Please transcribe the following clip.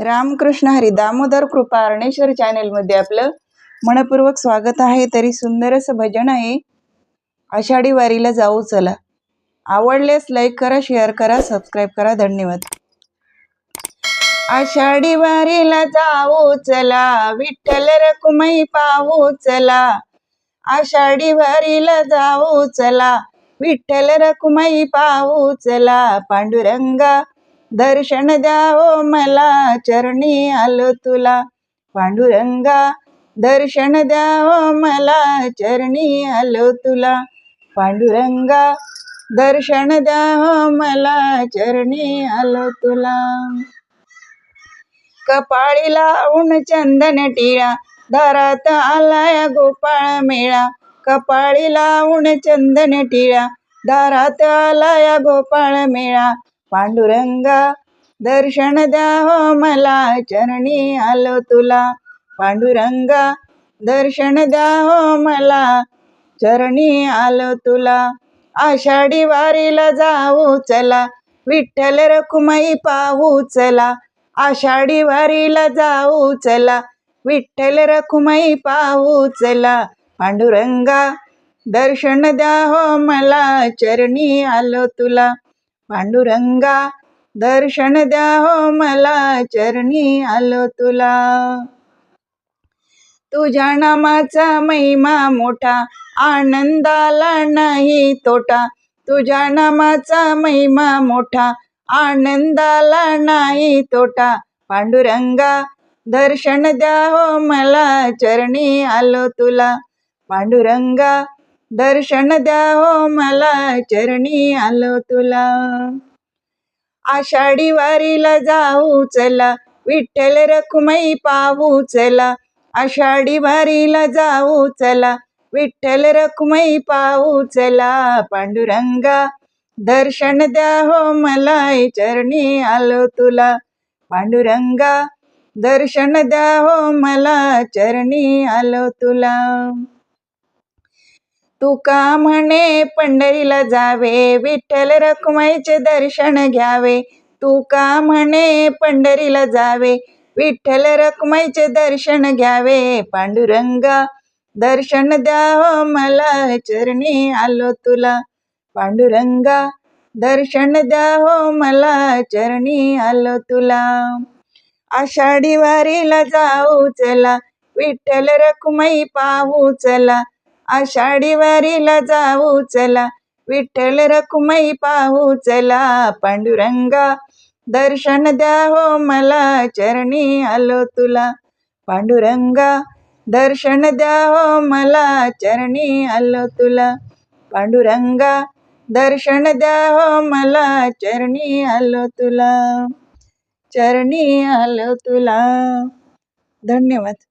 रामकृष्ण हरी दामोदर कृपा अरणेश्वर चॅनेलमध्ये आपलं मनपूर्वक स्वागत आहे. तरी सुंदर असं भजन आहे. आषाढी वारीला जाऊ चला. आवडल्यास लाईक करा शेअर करा सबस्क्राईब करा. धन्यवाद. आषाढी वारीला जाऊ चला. विठ्ठल रकुमाई पाहू चला. आषाढी वारीला जाऊ चला. विठ्ठल रकुमाई पाहू चला. पांडुरंगा दर्शन द्यावो मला चरणी आलो तुला. पांडुरंगा दर्शन द्यावो मला चरणी आलो तुला. पांडुरंगा दर्शन द्यावो मला चरणी आलो तुला. कपाळी लावून चंदन टिळा दारात आलाय गोपाळ मेळा. कपाळी लावून चंदन टिळा दारात आलाय गोपाळ मेळा. पांडुरंगा दर्शन द्यावो मला चरणी आलो तुला. पांडुरंगा दर्शन द्यावो मला चरणी आलो तुला. आषाढी वारीला जाऊ चला विठ्ठल रखुमाई पाहू चला. आषाढी वारीला जाऊ चला विठ्ठल रखुमाई पाहू चला. पांडुरंगा दर्शन द्या हो मला चरणी आलो तुला. पांडुरंगा दर्शन द्या हो मला चरणी आलो तुला. तुझ्या नामाचा महिमा मोठा आनंदाला नाही तोटा. तुझ्या नामाचा महिमा मोठा आनंदाला नाही तोटा. पांडुरंगा दर्शन द्या हो मला चरणी आलो तुला. पांडुरंगा दर्शन द्या हो मला चरणी आलो तुला. आषाढी वारीला जाऊ चला विठ्ठल रखुमाई पाहू चला. आषाढी वारीला जाऊ चला विठ्ठल रखुमाई पाहू चला. पांडुरंगा दर्शन द्या हो मला चरणी आलो तुला. पांडुरंगा दर्शन द्या हो मला चरणी आलो तुला. तुका म्हणे पंढरीला जावे? विठ्ठल रखुमाईचे दर्शन घ्यावे. तुका म्हणे पंढरीला जावे? विठ्ठल रखुमाईचे दर्शन घ्यावे. पांडुरंगा दर्शन द्याव मला चरणी आलो तुला. पांडुरंगा दर्शन द्याव मला चरणी आलो तुला. आषाढी वारीला जाऊ चला. विठ्ठल रखुमाई पाहू चला. आषाढी वारीला जाऊ चला. विठ्ठल रखुमाई पाहू चला. पांडुरंगा दर्शन द्या हो मला. चरणी आलो तुला. पांडुरंगा दर्शन द्या हो मला. चरणी आलो तुला. पांडुरंगा दर्शन द्या हो मला. चरणी आलो तुला. चरणी आलो तुला. धन्यवाद.